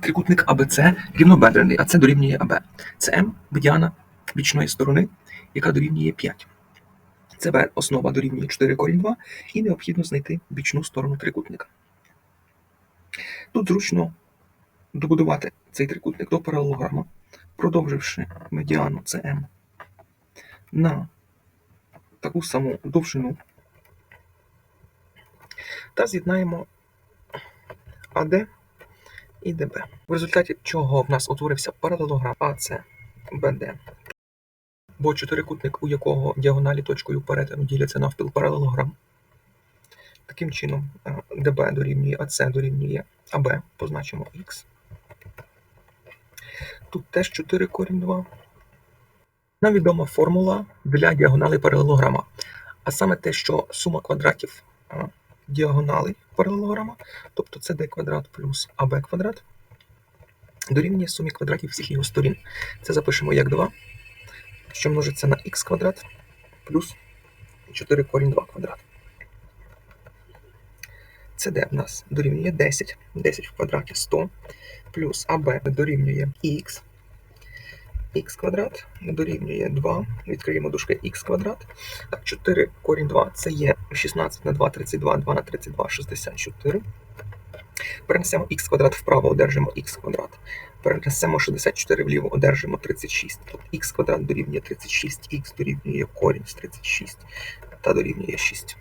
Трикутник АБЦ рівнобедрений, а це дорівнює АБ. Це медіана бічної сторони, яка дорівнює 5. Це основа дорівнює 4 корінь 2, і необхідно знайти бічну сторону трикутника. Тут зручно добудувати цей трикутник до паралелограма, продовживши медіану СМ на таку саму довжину та з'єднаємо АД і ДБ. В результаті чого в нас утворився паралелограм АЦ БД. Бо чотирикутник, у якого діагоналі точкою перетину діляться навпіл паралелограм. Таким чином, е, ДБ дорівнює АЦ дорівнює АБ, позначимо Х. Тут теж 4 корінь 2. Нам відома формула для діагоналей паралелограма. А саме те, що сума квадратів а, діагоналей паралелограма, тобто це квадрат плюс аб квадрат, дорівнює сумі квадратів всіх його сторін. Це запишемо як 2, що множиться на х квадрат плюс 4 корінь 2 квадрат. Це d в нас дорівнює 10, 10 в квадраті 100, плюс аб дорівнює х, х квадрат дорівнює 2, відкриємо дужки х квадрат. Так, 4 корінь 2 це є 16 на 2, 32, 2 на 32, 64. Перенесемо х квадрат вправо, одержимо х квадрат. Перенесемо 64 вліво, одержимо 36. Тут х квадрат дорівнює 36, х дорівнює корінь з 36 та дорівнює 6.